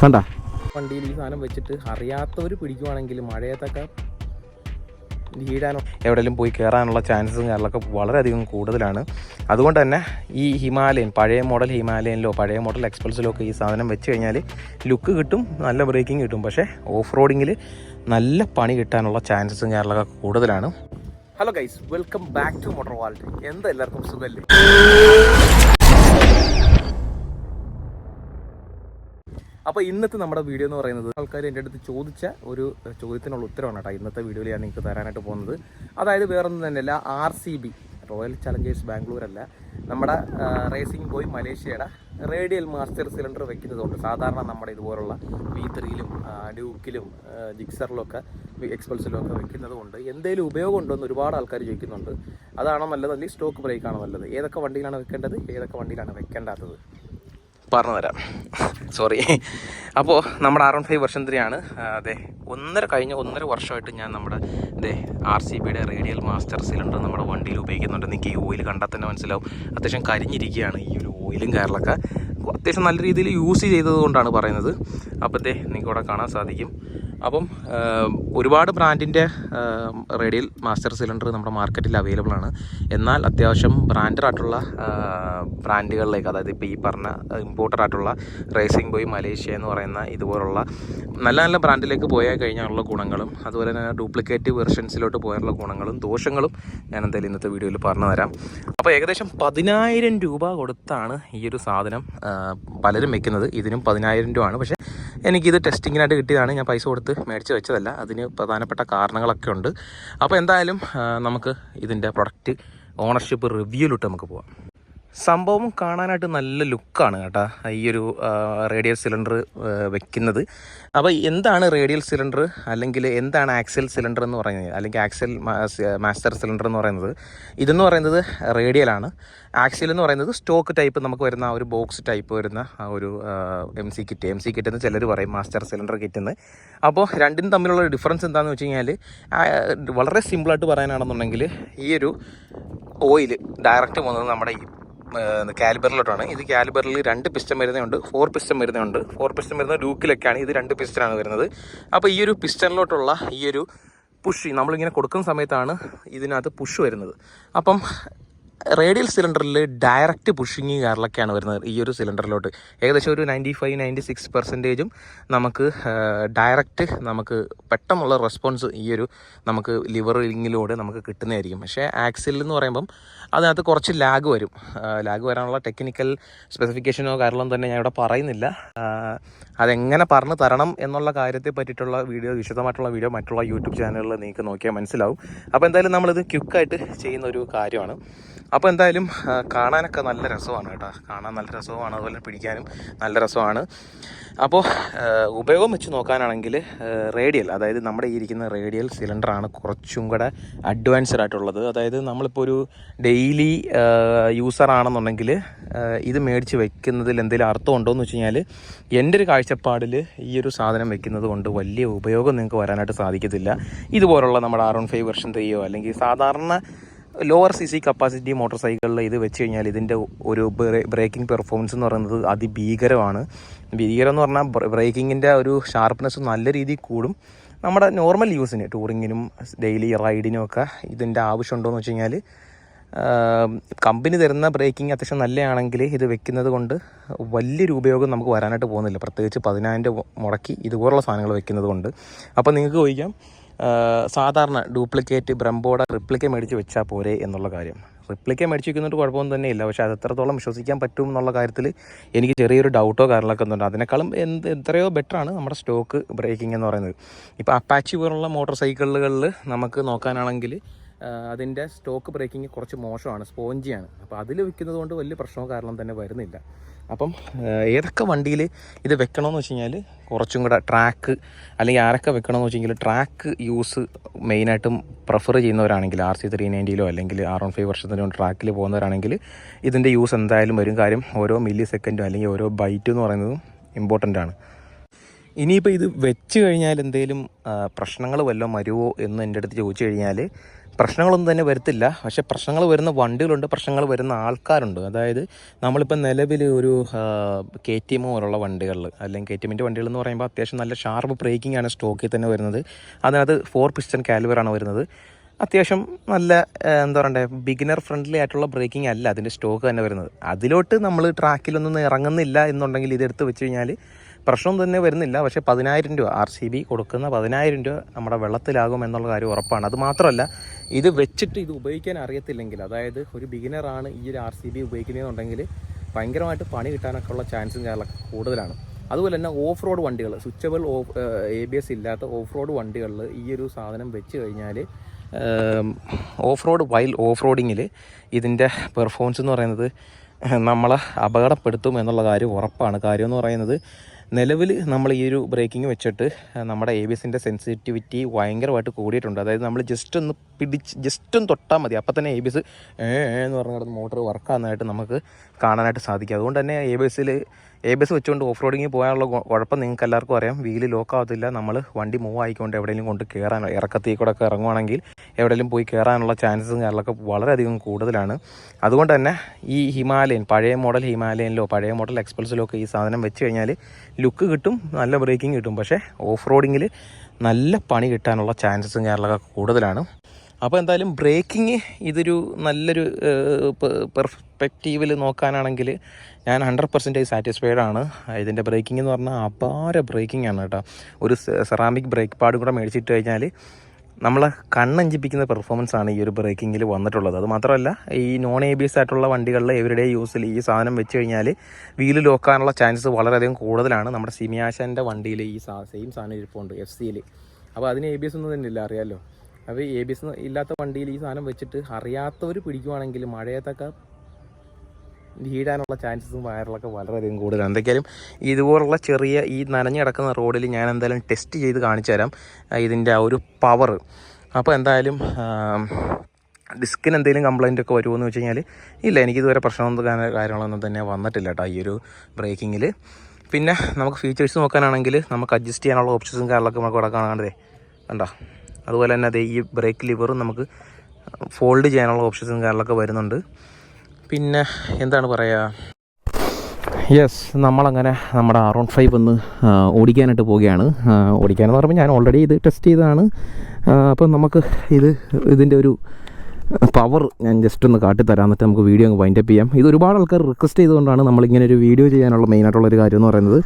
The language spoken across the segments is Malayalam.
കണ്ട വണ്ടിയിൽ ഈ സാധനം വെച്ചിട്ട് അറിയാത്തവർ പിടിക്കുവാണെങ്കിൽ മഴയത്തൊക്കെ ലീഡാനോ എവിടെയെങ്കിലും പോയി കയറാനുള്ള ചാൻസസും കാര്യങ്ങളൊക്കെ വളരെയധികം കൂടുതലാണ്. അതുകൊണ്ട് തന്നെ ഈ ഹിമാലയൻ പഴയ മോഡൽ ഹിമാലയനിലോ പഴയ മോഡൽ എക്സ്പ്രസിലോ ഒക്കെ ഈ സാധനം വെച്ച് കഴിഞ്ഞാൽ ലുക്ക് കിട്ടും നല്ല ബ്രേക്കിംഗ് കിട്ടും. പക്ഷേ ഓഫ് റോഡിങ്ങിൽ നല്ല പണി കിട്ടാനുള്ള ചാൻസസും കാര്യങ്ങളൊക്കെ കൂടുതലാണ്. Hello guys welcome back to motor vault എന്താ എല്ലാവർക്കും സുഖമല്ലേ അപ്പോൾ ഇന്നത്തെ നമ്മുടെ വീഡിയോ എന്ന് പറയുന്നത് ആൾക്കാർ എന്റെ അടുത്ത് ചോദിച്ച ഒരു ചോദ്യത്തിനുള്ള ഉത്തരമാണ് കേട്ടോ. ഇന്നത്തെ വീഡിയോയിൽ ഞാൻ നിങ്ങൾക്ക് തരാനായിട്ട് പോകുന്നത്. അതായത് വേറൊന്നും തന്നെയല്ല R C B Royal Challengers Bangalore അല്ല. നമ്മുടെ റേസിംഗ് ബോയ് മലേഷ്യയുടെ റേഡിയൽ മാസ്റ്റർ സിലിണ്ടർ വെക്കുന്നതുകൊണ്ട് സാധാരണ നമ്മുടെ ഇതുപോലുള്ള വി ത്രീയിലും ഡ്യൂക്കിലും ജിക്സറിലും ഒക്കെ എക്സ്പൾസിലും ഒക്കെ വെക്കുന്നത് കൊണ്ട് എന്തെങ്കിലും ഉപയോഗം ഉണ്ടോ എന്ന് ഒരുപാട് ആൾക്കാർ ചോദിക്കുന്നുണ്ട്. അതാണോ നല്ലത് അല്ലെങ്കിൽ സ്റ്റോക്ക് ബ്രേക്ക് ആണോ നല്ലത്? ഏതൊക്കെ വണ്ടിയിലാണ് വെക്കേണ്ടത്? ഏതൊക്കെ വണ്ടിയിലാണ് വെക്കേണ്ടാത്തത്? പറഞ്ഞു തരാം സോറി അപ്പോൾ നമ്മുടെ ആർ വൺ ഫൈവ് വർഷം ത്രീ ആണ്. അതെ ഒന്നര കഴിഞ്ഞ ഒന്നര വർഷമായിട്ട് ഞാൻ നമ്മുടെ അതെ ആർ സി ബിയുടെ റേഡിയൽ മാസ്റ്റർ സിലിണ്ടർ നമ്മുടെ വണ്ടിയിൽ ഉപയോഗിക്കുന്നുണ്ട്. നിങ്ങൾക്ക് ഈ ഓയിൽ കണ്ടാൽ തന്നെ മനസ്സിലാവും. അത്യാവശ്യം കരിഞ്ഞിരിക്കുകയാണ് ഈ ഒരു ഓയിലും കയറലൊക്കെ അത്യാവശ്യം നല്ല രീതിയിൽ യൂസ് ചെയ്തത് കൊണ്ടാണ് പറയുന്നത്. അപ്പോൾ ദേ നിങ്ങൾക്ക് ഇവിടെ കാണാൻ സാധിക്കും. അപ്പം ഒരുപാട് ബ്രാൻഡിന്റെ റേഡിയൽ മാസ്റ്റർ സിലിണ്ടർ നമ്മുടെ മാർക്കറ്റിൽ അവൈലബിൾ ആണ്. എന്നാൽ അത്യാവശ്യം ബ്രാൻഡ് ആയിട്ടുള്ള ആ, ബ്രാൻഡുകളിലേക്ക് അതായത് ഇപ്പോൾ ഈ പറഞ്ഞ ഇമ്പോർട്ടഡ് ആയിട്ടുള്ള റേസിംഗ് ബോയ് മലേഷ്യ എന്ന് പറയുന്ന ഇതുപോലുള്ള നല്ല നല്ല ബ്രാൻഡിലേക്ക് പോയാൽ കഴിഞ്ഞാലുള്ള ഗുണങ്ങളും അതുപോലെ തന്നെ ഡ്യൂപ്ലിക്കേറ്റ് വെർഷൻസിലോട്ട് പോയാലുള്ള ഗുണങ്ങളും ദോഷങ്ങളും ഞാൻ എന്തായാലും ഇന്നത്തെ വീഡിയോയിൽ പറഞ്ഞു തരാം. അപ്പോൾ ഏകദേശം പതിനായിരം രൂപ കൊടുത്താണ് ഈ ഒരു സാധനം പലരും വെക്കുന്നത്. ഇതിനും പതിനായിരം രൂപ ആണ്. പക്ഷേ എനിക്കിത് ടെസ്റ്റിങ്ങിനായിട്ട് കിട്ടിയതാണ്. ഞാൻ പൈസ കൊടുത്ത് മേടിച്ച് വെച്ചതല്ല. അതിന് പ്രധാനപ്പെട്ട കാരണങ്ങളൊക്കെ ഉണ്ട്. അപ്പോൾ എന്തായാലും നമുക്ക് ഇതിന്റെ പ്രൊഡക്റ്റ് ഓണർഷിപ്പ് റിവ്യൂലിട്ട് നമുക്ക് പോവാം. സംഭവം കാണാനായിട്ട് നല്ല ലുക്കാണ് കേട്ടോ ഈ ഒരു റേഡിയൽ സിലിണ്ടർ വെക്കുന്നത്. അപ്പോൾ എന്താണ് റേഡിയൽ സിലിണ്ടർ അല്ലെങ്കിൽ എന്താണ് ആക്സൽ സിലിണ്ടർ എന്ന് പറയുന്നത്? അല്ലെങ്കിൽ ആക്സൽ മാസ്റ്റർ സിലിണ്ടർ എന്ന് പറയുന്നത്. ഇതെന്ന് പറയുന്നത് റേഡിയലാണ് ആക്സൽ എന്ന് പറയുന്നത് സ്റ്റോക്ക് ടൈപ്പ് നമുക്ക് വരുന്ന ആ ഒരു ബോക്സ് ടൈപ്പ് വരുന്ന ആ ഒരു M C kit M C kit എന്ന് ചിലർ പറയും മാസ്റ്റർ സിലിണ്ടർ കിറ്റ് എന്ന്. അപ്പോൾ രണ്ടിനും തമ്മിലുള്ള ഡിഫറൻസ് എന്താണെന്ന് വെച്ച് കഴിഞ്ഞാൽ വളരെ സിമ്പിളായിട്ട് പറയാനാണെന്നുണ്ടെങ്കിൽ ഈ ഒരു ഓയിൽ ഡയറക്റ്റ് പോകുന്നത് നമ്മുടെ ഈ കാലിബറിലോട്ടാണ്. ഇത് കാലിബറിൽ രണ്ട് പിസ്റ്റം വരുന്നുണ്ട് ഫോർ പിസ്റ്റം വരുന്നുണ്ട് ഫോർ പിസ്റ്റം വരുന്ന ഡൂക്കിലൊക്കെയാണ് ഇത് രണ്ട് പിസ്റ്റനാണ് വരുന്നത്. അപ്പോൾ ഈ ഒരു പിസ്റ്റനിലോട്ടുള്ള ഈ ഒരു പുഷ് നമ്മളിങ്ങനെ കൊടുക്കുന്ന സമയത്താണ് ഇതിനകത്ത് പുഷ് വരുന്നത്. അപ്പം റേഡിയൽ സിലിണ്ടറിൽ ഡയറക്റ്റ് പുഷിങ് കാറിലൊക്കെയാണ് വരുന്നത് ഈ ഒരു സിലിണ്ടറിലോട്ട്. ഏകദേശം ഒരു നയന്റി ഫൈവ് നയന്റി സിക്സ് പെർസെന്റേജും നമുക്ക് ഡയറക്റ്റ് നമുക്ക് പെട്ടെന്നുള്ള റെസ്പോൺസ് ഈ ഒരു നമുക്ക് ലിവറിങ്ങിലൂടെ നമുക്ക് കിട്ടുന്നതായിരിക്കും. പക്ഷേ ആക്സിൽ എന്ന് പറയുമ്പം അതിനകത്ത് കുറച്ച് ലാഗ് വരും. ലാഗ് വരാനുള്ള ടെക്നിക്കൽ സ്പെസിഫിക്കേഷനോ കാരണം തന്നെ ഞാൻ ഇവിടെ പറയുന്നില്ല. അതെങ്ങനെ പറഞ്ഞു തരണം എന്നുള്ള കാര്യത്തെ പറ്റിയിട്ടുള്ള വീഡിയോ വിശദമായിട്ടുള്ള വീഡിയോ മറ്റുള്ള യൂട്യൂബ് ചാനലുകളിൽ നിങ്ങൾക്ക് നോക്കിയാൽ മനസ്സിലാവും. അപ്പോൾ എന്തായാലും നമ്മളിത് ക്വിക്കായിട്ട് ചെയ്യുന്ന ഒരു കാര്യമാണ്. അപ്പോൾ എന്തായാലും കാണാനൊക്കെ നല്ല രസമാണ് കേട്ടോ. കാണാൻ നല്ല രസമാണ് അതുപോലെ പിടിക്കാനും നല്ല രസമാണ് അപ്പോൾ ഉപയോഗം വെച്ച് നോക്കാനാണെങ്കിൽ റേഡിയൽ അതായത് നമ്മുടെ ഈ ഇരിക്കുന്ന റേഡിയൽ സിലിണ്ടറാണ് കുറച്ചും കൂടെ അഡ്വാൻസ്ഡ് ആയിട്ടുള്ളത്. അതായത് നമ്മളിപ്പോൾ ഒരു ഡെയിലി യൂസർ ആണെന്നുണ്ടെങ്കിൽ ഇത് മേടിച്ച് വെക്കുന്നതിൽ എന്തെങ്കിലും അർത്ഥം ഉണ്ടോ എന്ന് വെച്ച് കഴിഞ്ഞാൽ എന്റെ ഒരു കാഴ്ചപ്പാടിൽ ഈ ഒരു സാധനം വെക്കുന്നത് കൊണ്ട് വലിയ ഉപയോഗം നിങ്ങൾക്ക് വരാനായിട്ട് സാധിക്കത്തില്ല. ഇതുപോലുള്ള നമ്മുടെ ആർ വൺ ഫൈവ് വെർഷൻ ത്രീയോ അല്ലെങ്കിൽ സാധാരണ lower C C capacity motor സൈക്കിളിൽ ഇത് വെച്ച് കഴിഞ്ഞാൽ ഇതിന്റെ ഒരു ബ്രേക്കിംഗ് പെർഫോമൻസ് എന്ന് പറയുന്നത് അതിഭീകരമാണ്. ഭീകരം എന്ന് പറഞ്ഞാൽ ബ്രേക്കിങ്ങിന്റെ ഒരു ഷാർപ്പ്നെസ് നല്ല രീതിയിൽ കൂടും. നമ്മുടെ നോർമൽ യൂസിന് ടൂറിങ്ങിനും ഡെയിലി റൈഡിനും ഒക്കെ ഇതിന്റെ ആവശ്യമുണ്ടോയെന്ന് വെച്ച് കഴിഞ്ഞാൽ കമ്പനി തരുന്ന ബ്രേക്കിംഗ് അത്യാവശ്യം നല്ലതാണെങ്കിൽ ഇത് വെക്കുന്നത് കൊണ്ട് വലിയൊരു ഉപയോഗം നമുക്ക് വരാനായിട്ട് പോകുന്നില്ല. പ്രത്യേകിച്ച് പതിനായിരം രൂപ മുടക്കി ഇതുപോലുള്ള സാധനങ്ങൾ വെക്കുന്നത് കൊണ്ട്. അപ്പോൾ നിങ്ങൾക്ക് ചോദിക്കാം സാധാരണ ഡ്യൂപ്ലിക്കേറ്റ് ബ്രംബോഡ റിപ്ലിക്ക മേടിച്ച് വെച്ചാൽ പോരെ എന്നുള്ള കാര്യം. റിപ്ലിക്ക മേടിച്ച് വെക്കുന്നതുകൊണ്ട് കുഴപ്പമൊന്നും തന്നെ ഇല്ല പക്ഷേ അത് എത്രത്തോളം വിശ്വസിക്കാൻ പറ്റും എന്നുള്ള കാര്യത്തിൽ എനിക്ക് ചെറിയൊരു ഡൗട്ടോ കാര്യങ്ങളൊക്കെ ഒന്നുണ്ട്. അതിനേക്കാളും എന്ത് എത്രയോ ബെറ്ററാണ് നമ്മുടെ സ്റ്റോക്ക് ബ്രേക്കിംഗ് എന്ന് പറയുന്നത്. ഇപ്പോൾ അപ്പാച്ചി പോലുള്ള മോട്ടോർ സൈക്കിളുകളിൽ നമുക്ക് നോക്കാനാണെങ്കിൽ അതിന്റെ സ്റ്റോക്ക് ബ്രേക്കിംഗ് കുറച്ച് മോശമാണ് സ്പോഞ്ചിയാണ്. അപ്പോൾ അതിൽ വിൽക്കുന്നത് കൊണ്ട് വലിയ പ്രശ്നമോ കാരണം തന്നെ വരുന്നില്ല. അപ്പം ഏതൊക്കെ വണ്ടിയിൽ ഇത് വെക്കണമെന്ന് വെച്ച് കഴിഞ്ഞാൽ കുറച്ചും കൂടെ ട്രാക്ക് അല്ലെങ്കിൽ ആരൊക്കെ വെക്കണമെന്ന് വെച്ച് കഴിഞ്ഞാൽ ട്രാക്ക് യൂസ് മെയിനായിട്ടും പ്രിഫർ ചെയ്യുന്നവരാണെങ്കിൽ ആർ സി ത്രീ നയന്റിയിലോ അല്ലെങ്കിൽ ആർ വൺ ഫൈവ് വർഷത്തിനോ ട്രാക്കിൽ പോകുന്നവരാണെങ്കിൽ ഇതിന്റെ യൂസ് എന്തായാലും വരും. കാര്യം ഓരോ മില്ലി സെക്കൻഡും അല്ലെങ്കിൽ ഓരോ ബൈറ്റ് എന്ന് പറയുന്നതും ഇമ്പോർട്ടന്റ് ആണ്. ഇനിയിപ്പോൾ ഇത് വെച്ച് കഴിഞ്ഞാൽ എന്തെങ്കിലും പ്രശ്നങ്ങൾ വല്ലതും വരുമോ എന്ന് എന്റെ അടുത്ത് ചോദിച്ചു കഴിഞ്ഞാൽ പ്രശ്നങ്ങളൊന്നും തന്നെ വരത്തില്ല. പക്ഷെ പ്രശ്നങ്ങൾ വരുന്ന വണ്ടികളുണ്ട് പ്രശ്നങ്ങൾ വരുന്ന ആൾക്കാരുണ്ട്. അതായത് നമ്മളിപ്പോൾ നിലവിൽ ഒരു കെ ടി എം പോലുള്ള വണ്ടികളിൽ അല്ലെങ്കിൽ കെ ടി എമ്മിന്റെ വണ്ടികൾ എന്ന് പറയുമ്പോൾ അത്യാവശ്യം നല്ല ഷാർപ്പ് ബ്രേക്കിംഗ് ആണ് സ്റ്റോക്കിൽ തന്നെ വരുന്നത്. അതിനകത്ത് ഫോർ പിസ്റ്റൺ കാലിവറാണ് വരുന്നത്. അത്യാവശ്യം നല്ല എന്താ പറയണ്ടേ ബിഗിനർ ഫ്രണ്ട്ലി ആയിട്ടുള്ള ബ്രേക്കിംഗ് അല്ല അതിന്റെ സ്റ്റോക്ക് തന്നെ വരുന്നത്. അതിലോട്ട് നമ്മൾ ട്രാക്കിലൊന്നും ഇറങ്ങുന്നില്ല എന്നുണ്ടെങ്കിൽ ഇതെടുത്ത് വെച്ച് കഴിഞ്ഞാൽ പ്രശ്നം തന്നെ വരുന്നില്ല. പക്ഷേ പതിനായിരം രൂപ ആർ സി ബി കൊടുക്കുന്ന പതിനായിരം രൂപ നമ്മുടെ വെള്ളത്തിലാകും എന്നുള്ള കാര്യം ഉറപ്പാണ്. അത് മാത്രമല്ല ഇത് വെച്ചിട്ട് ഇത് ഉപയോഗിക്കാൻ അറിയത്തില്ലെങ്കിൽ അതായത് ഒരു ബിഗിനറാണ് ഈ ഒരു ആർ സി ബി ഉപയോഗിക്കുന്നതെന്നുണ്ടെങ്കിൽ ഭയങ്കരമായിട്ട് പണി കിട്ടാനൊക്കെ ഉള്ള ചാൻസും കാര്യങ്ങളൊക്കെ കൂടുതലാണ്. അതുപോലെ തന്നെ ഓഫ് റോഡ് വണ്ടികൾ switchable off A B S ഇല്ലാത്ത ഓഫ് റോഡ് വണ്ടികളിൽ ഈ ഒരു സാധനം വെച്ച് കഴിഞ്ഞാൽ ഓഫ് റോഡ് വൈൽ ഓഫ് റോഡിങ്ങിൽ ഇതിന്റെ പെർഫോമൻസ് എന്ന് പറയുന്നത് നമ്മളെ അപകടപ്പെടുത്തും എന്നുള്ള കാര്യം ഉറപ്പാണ്. കാര്യം എന്ന് പറയുന്നത് നിലവിൽ നമ്മൾ ഈ ഒരു ബ്രേക്കിംഗ് വെച്ചിട്ട് നമ്മുടെ എ ബി എസിന്റെ സെൻസിറ്റിവിറ്റി ഭയങ്കരമായിട്ട് കൂടിയിട്ടുണ്ട്. അതായത് നമ്മൾ ജസ്റ്റ് ഒന്ന് പിടിച്ച് ജസ്റ്റ് ഒന്ന് തൊട്ടാൽ മതി. അപ്പം തന്നെ എ ബി എസ് ഏ ഏ എന്ന് പറഞ്ഞ കിടന്ന് മോട്ടർ വർക്കാകുന്നതായിട്ട് നമുക്ക് കാണാനായിട്ട് സാധിക്കും. അതുകൊണ്ട് തന്നെ എ ബി എസിൽ എ ബസ് വെച്ചുകൊണ്ട് ഓഫ് റോഡിങ്ങിൽ പോകാനുള്ള കുഴപ്പം നിങ്ങൾക്ക് എല്ലാവർക്കും അറിയാം. വീൽ ലോക്ക് ആവത്തില്ല നമ്മൾ വണ്ടി മൂവ് ആയിക്കൊണ്ട് എവിടെയെങ്കിലും കൊണ്ട് കയറാൻ ഇറക്കത്തിൽ കൂടെ ഒക്കെ ഇറങ്ങുവാണെങ്കിൽ എവിടെയെങ്കിലും പോയി കയറാനുള്ള ചാൻസസും കാര്യങ്ങളൊക്കെ വളരെയധികം കൂടുതലാണ്. അതുകൊണ്ട് തന്നെ ഈ ഹിമാലയൻ പഴയ മോഡൽ ഹിമാലയനിലോ പഴയ മോഡൽ എക്സ്പ്രസിലോ ഒക്കെ ഈ സാധനം വെച്ച് കഴിഞ്ഞാൽ ലുക്ക് കിട്ടും നല്ല ബ്രേക്കിംഗ് കിട്ടും. പക്ഷേ ഓഫ് റോഡിങ്ങിൽ നല്ല പണി കിട്ടാനുള്ള ചാൻസസും കാര്യങ്ങളൊക്കെ കൂടുതലാണ്. അപ്പോൾ എന്തായാലും ബ്രേക്കിങ് ഇതൊരു നല്ലൊരു പെർസ്പെക്റ്റീവിൽ നോക്കാനാണെങ്കിൽ ഞാൻ ഹൺഡ്രഡ് പെർസെന്റേജ് സാറ്റിസ്ഫൈഡ് ആണ്. ഇതിന്റെ ബ്രേക്കിംഗ് എന്ന് പറഞ്ഞാൽ അപാര ബ്രേക്കിംഗ് ആണ് കേട്ടോ. ഒരു സെറാമിക് ബ്രേക്ക് പാഡ് കൂടെ മേടിച്ചിട്ട് കഴിഞ്ഞാൽ നമ്മളെ കണ്ണഞ്ചിപ്പിക്കുന്ന പെർഫോമൻസ് ആണ് ഈ ഒരു ബ്രേക്കിങ്ങിൽ വന്നിട്ടുള്ളത്. അത് മാത്രമല്ല ഈ നോൺ എ ബി എസ് ആയിട്ടുള്ള വണ്ടികളിൽ എവരിഡേ യൂസിൽ ഈ സാധനം വെച്ച് കഴിഞ്ഞാൽ വീൽ ലോക്കാനുള്ള ചാൻസസ് വളരെയധികം കൂടുതലാണ് നമ്മുടെ സിമിയാശന്റെ വണ്ടിയിൽ ഈ സെയിം സാധനം ഇരിപ്പുണ്ട് എഫ് സിയിൽ അപ്പോൾ അതിന് എ ബി എസ് ഒന്നും തന്നെ ഇല്ല അറിയാമല്ലോ അപ്പോൾ എ ബി എസ് ഇല്ലാത്ത വണ്ടിയിൽ ഈ സാധനം വെച്ചിട്ട് അറിയാത്തവർ പിടിക്കുവാണെങ്കിൽ മഴയത്തൊക്കെ വീഴാനുള്ള ചാൻസസും വയറിലൊക്കെ വളരെയധികം കൂടുതലാണ്. എന്തൊക്കെയാലും ഇതുപോലുള്ള ചെറിയ ഈ നനഞ്ഞു കിടക്കുന്ന റോഡിൽ ഞാൻ എന്തായാലും ടെസ്റ്റ് ചെയ്ത് കാണിച്ചു തരാം. ഇതിന്റെ ആ ഒരു പവർ അപ്പോൾ എന്തായാലും ഡിസ്കിന് എന്തെങ്കിലും കംപ്ലൈന്റ് ഒക്കെ വരുമോ എന്ന് വെച്ച് കഴിഞ്ഞാൽ ഇല്ല എനിക്കിതുവരെ പ്രശ്നമൊന്നും കാര്യങ്ങളൊന്നും തന്നെ വന്നിട്ടില്ല കേട്ടോ ഈ ഒരു ബ്രേക്കിങ്ങിൽ പിന്നെ നമുക്ക് ഫീച്ചേഴ്സ് നോക്കാനാണെങ്കിൽ നമുക്ക് അഡ്ജസ്റ്റ് ചെയ്യാനുള്ള ഓപ്ഷൻസും കാര്യങ്ങളൊക്കെ നമുക്ക് ഇവിടെ കാണാണ്ടേ കണ്ടോ? അതുപോലെ തന്നെ അതേ ഈ ബ്രേക്ക് ലിവറും നമുക്ക് ഫോൾഡ് ചെയ്യാനുള്ള ഓപ്ഷൻസും കാര്യങ്ങളൊക്കെ വരുന്നുണ്ട്. പിന്നെ എന്താണ് പറയുക യെസ് നമ്മളങ്ങനെ നമ്മുടെ വൺ ഫൈവ് ഒന്ന് ഓടിക്കാനായിട്ട് പോവുകയാണ്. ഓടിക്കാനെന്ന് പറയുമ്പോൾ ഞാൻ ഓൾറെഡി ഇത് ടെസ്റ്റ് ചെയ്തതാണ്. അപ്പം നമുക്ക് ഇത് ഇതിന്റെ ഒരു പവർ ഞാൻ ജസ്റ്റ് ഒന്ന് കാട്ടിത്തരാം. എന്നിട്ട് നമുക്ക് വീഡിയോ അങ്ങ് വൈൻഡപ്പ് ചെയ്യാം. ഇത് ഒരുപാട് ആൾക്കാർ റിക്വസ്റ്റ് ചെയ്തുകൊണ്ടാണ് നമ്മളിങ്ങനെ ഒരു വീഡിയോ ചെയ്യാനുള്ള മെയിനായിട്ടുള്ള ഒരു കാര്യം എന്ന് പറയുന്നത്.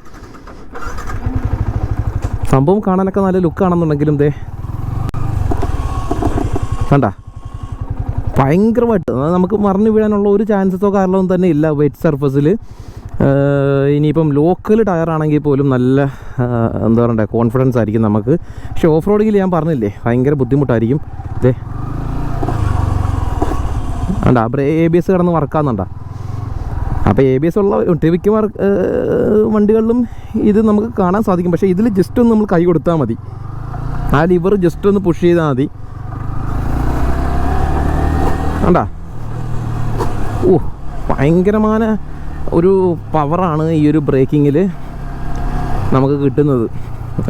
സംഭവം കാണാനൊക്കെ നല്ല ലുക്കാണെന്നുണ്ടെങ്കിലും ദേ കണ്ട? ഭയങ്കരമായിട്ട്. നമുക്ക് മറിഞ്ഞു വീഴാനുള്ള ഒരു ചാൻസസോ കാരണവും തന്നെ ഇല്ല വെറ്റ് സർഫസിൽ ഇനിയിപ്പം ലോക്കൽ ടയറാണെങ്കിൽ പോലും നല്ല എന്താ പറയണ്ടേ കോൺഫിഡൻസ് ആയിരിക്കും നമുക്ക്. പക്ഷെ ഓഫ് റോഡിങ്ങിൽ ഞാൻ പറഞ്ഞില്ലേ ഭയങ്കര ബുദ്ധിമുട്ടായിരിക്കും. ഇതേ അപ്പം എ ബി എസ് കിടന്ന് വർക്കാകുന്നുണ്ട അപ്പോൾ എ ബി എസ് ഉള്ള ഒട്ടുമിക്ക വർക്ക് വണ്ടികളിലും ഇത് നമുക്ക് കാണാൻ സാധിക്കും. പക്ഷേ ഇതിൽ ജസ്റ്റ് ഒന്ന് നമ്മൾ കൈ കൊടുത്താൽ മതി. ആ ലിവർ ജസ്റ്റ് ഒന്ന് പുഷ് ചെയ്താൽ മതി. കണ്ടാ? ഓ ഭയങ്കരമായ ഒരു പവറാണ് ഈ ഒരു ബ്രേക്കിങ്ങിൽ നമുക്ക് കിട്ടുന്നത്.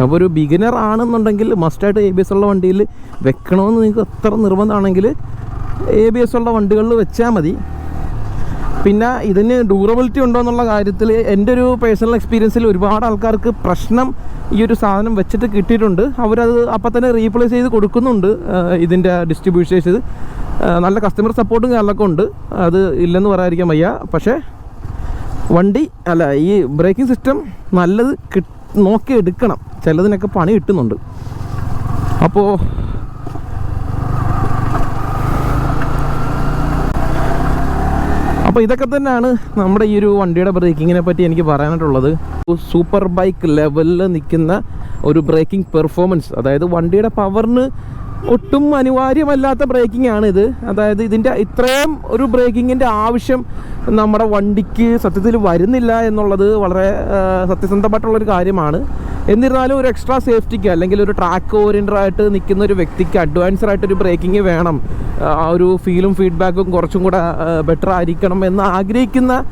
അപ്പോൾ ഒരു ബിഗിനർ ആണെന്നുണ്ടെങ്കിൽ മസ്റ്റായിട്ട് എ ബി എസ് ഉള്ള വണ്ടിയിൽ വെക്കണമെന്ന് നിങ്ങൾക്ക് എത്ര നിർബന്ധമാണെങ്കിൽ എ ബി എസ് ഉള്ള വണ്ടികളിൽ വെച്ചാൽ മതി. പിന്നെ ഇതിന് ഡ്യൂറബിലിറ്റി ഉണ്ടോ എന്നുള്ള കാര്യത്തിൽ എന്റെ ഒരു പേഴ്സണൽ എക്സ്പീരിയൻസിൽ ഒരുപാട് ആൾക്കാർക്ക് പ്രശ്നം ഈ ഒരു സാധനം വെച്ചിട്ട് കിട്ടിയിട്ടുണ്ട്. അവരത് അപ്പം തന്നെ റീപ്ലേസ് ചെയ്ത് കൊടുക്കുന്നുണ്ട് ഇതിന്റെ ഡിസ്ട്രിബ്യൂഷേഴ്സ് നല്ല കസ്റ്റമർ സപ്പോർട്ടും കാര്യങ്ങളൊക്കെ ഉണ്ട്. അത് ഇല്ലെന്ന് പറയാതിരിക്കാൻ വയ്യ. പക്ഷേ വണ്ടി അല്ല ഈ ബ്രേക്കിംഗ് സിസ്റ്റം നല്ലത് നോക്കി എടുക്കണം. ചിലതിനൊക്കെ പണി കിട്ടുന്നുണ്ട്. അപ്പോൾ അപ്പോൾ ഇതൊക്കെ തന്നെയാണ് നമ്മുടെ ഈ ഒരു വണ്ടിയുടെ ബ്രേക്കിങ്ങിനെ പറ്റി എനിക്ക് പറയാനായിട്ടുള്ളത്. സൂപ്പർ ബൈക്ക് ലെവലിൽ നിൽക്കുന്ന ഒരു ബ്രേക്കിംഗ് പെർഫോമൻസ് അതായത് വണ്ടിയുടെ പവറിന് ഒട്ടും അനിവാര്യമല്ലാത്ത ബ്രേക്കിംഗ് ആണ് ഇത്. അതായത് ഇതിന്റെ ഇത്രയും ഒരു ബ്രേക്കിങ്ങിന്റെ ആവശ്യം നമ്മുടെ വണ്ടിക്ക് സത്യത്തിൽ വരുന്നില്ല എന്നുള്ളത് വളരെ സത്യസന്ധമായിട്ടുള്ളൊരു കാര്യമാണ്. എന്നിരുന്നാലും ഒരു എക്സ്ട്രാ സേഫ്റ്റിക്ക് അല്ലെങ്കിൽ ഒരു ട്രാക്ക് ഓറിയന്റഡ് ആയിട്ട് നിൽക്കുന്ന ഒരു വ്യക്തിക്ക് അഡ്വാൻസ്ഡ് ബ്രേക്കിംഗ് വേണം. ആ ഒരു ഫീലും ഫീഡ്ബാക്കും കുറച്ചും കൂടെ ബെറ്റർ ആയിരിക്കണം എന്ന് ആഗ്രഹിക്കുന്ന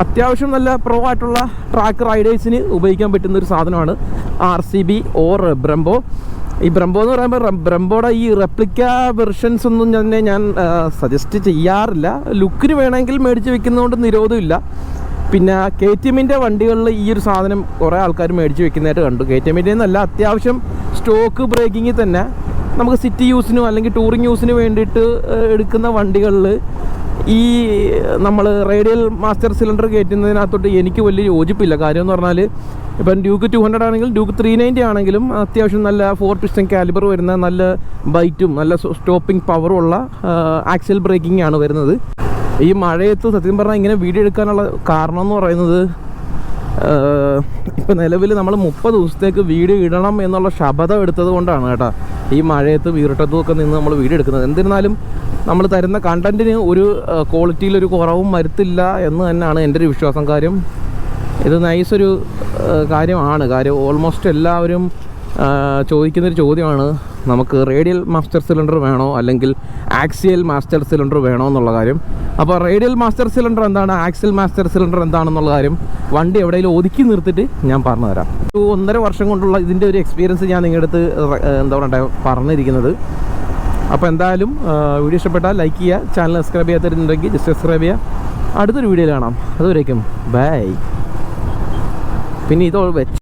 അത്യാവശ്യം നല്ല പ്രോ ആയിട്ടുള്ള ട്രാക്ക് റൈഡേഴ്സിന് ഉപയോഗിക്കാൻ പറ്റുന്ന ഒരു സാധനമാണ് R C B or Brembo ഈ ബ്രംബോ എന്ന് പറയുമ്പോൾ ബ്രംബോയുടെ ഈ റെപ്ലിക്ക വെർഷൻസ് ഒന്നും തന്നെ ഞാൻ സജസ്റ്റ് ചെയ്യാറില്ല. ലുക്കിന് വേണമെങ്കിൽ മേടിച്ച് വെക്കുന്നതുകൊണ്ട് നിരോധമില്ല. പിന്നെ കെ ടി എമ്മിന്റെ വണ്ടികളിൽ ഈ ഒരു സാധനം കുറേ ആൾക്കാർ മേടിച്ച് വെക്കുന്നതായിട്ട് കണ്ടു. കെ ടി എമ്മിന്റെ എന്നല്ല അത്യാവശ്യം സ്റ്റോക്ക് ബ്രേക്കിങ്ങിൽ തന്നെ. നമുക്ക് സിറ്റി യൂസിനോ അല്ലെങ്കിൽ ടൂറിങ് യൂസിന് വേണ്ടിയിട്ട് എടുക്കുന്ന വണ്ടികളിൽ ഈ നമ്മൾ റേഡിയൽ മാസ്റ്റർ സിലിണ്ടർ കയറ്റുന്നതിനകത്തോട്ട് എനിക്ക് വലിയ യോജിപ്പില്ല. കാര്യം എന്ന് പറഞ്ഞാൽ ഇപ്പം ഡ്യൂക്ക് ടു ഹൺഡ്രഡ് ആണെങ്കിലും ഡ്യൂക്ക് ത്രീ നയന്റി ആണെങ്കിലും അത്യാവശ്യം നല്ല ഫോർ പിസ്റ്റൻ കാലിബർ വരുന്ന നല്ല ബൈറ്റും നല്ല സ്റ്റോപ്പിംഗ് പവറും ഉള്ള ആക്സൽ ബ്രേക്കിംഗ് ആണ് വരുന്നത്. ഈ മഴയത്ത് സത്യം പറഞ്ഞാൽ ഇങ്ങനെ വീഡിയോ എടുക്കാനുള്ള കാരണം എന്ന് പറയുന്നത് ഇപ്പം നിലവിൽ നമ്മൾ മുപ്പത് ദിവസത്തേക്ക് വീഡിയോ ഇടണം എന്നുള്ള ശപഥം എടുത്തത് കൊണ്ടാണ് കേട്ടോ. ഈ മഴയത്തും ഇരുട്ടത്തും ഒക്കെ നിന്ന് നമ്മൾ വീഡിയോ എടുക്കുന്നത്. എന്നിരുന്നാലും നമ്മൾ തരുന്ന കണ്ടന്റിന് ഒരു ക്വാളിറ്റിയിൽ ഒരു കുറവും വരുത്തില്ല എന്ന് തന്നെയാണ് എന്റെ ഒരു വിശ്വാസം. കാര്യം ഇത് നൈസൊരു കാര്യമാണ്. കാര്യം ഓൾമോസ്റ്റ് എല്ലാവരും ചോദിക്കുന്നൊരു ചോദ്യമാണ്. നമുക്ക് റേഡിയൽ മാസ്റ്റർ സിലിണ്ടർ വേണോ? അല്ലെങ്കിൽ ആക്സിയൽ മാസ്റ്റർ സിലിണ്ടർ വേണോ എന്നുള്ള കാര്യം. അപ്പോൾ റേഡിയൽ മാസ്റ്റർ സിലിണ്ടർ എന്താണ്? ആക്സിയൽ മാസ്റ്റർ സിലിണ്ടർ എന്താണെന്നുള്ള കാര്യം വണ്ടി എവിടെയെങ്കിലും ഒതുക്കി നിർത്തിയിട്ട് ഞാൻ പറഞ്ഞു തരാം ഒരു ഒന്നര വർഷം കൊണ്ടുള്ള ഇതിന്റെ ഒരു എക്സ്പീരിയൻസ് ഞാൻ നിങ്ങളുടെ അടുത്ത് എന്താ പറയണ്ടേ പറഞ്ഞിരിക്കുന്നത്. അപ്പോൾ എന്തായാലും വീഡിയോ ഇഷ്ടപ്പെട്ടാൽ ലൈക്ക് ചെയ്യുക ചാനൽ സബ്സ്ക്രൈബ് ചെയ്യാത്തവരുണ്ടെങ്കിൽ ജസ്റ്റ് സബ്സ്ക്രൈബ് ചെയ്യുക. അടുത്തൊരു വീഡിയോയിൽ കാണാം. അതുവരേക്കും ബൈ പിന്നെ ഇത് വെച്ച്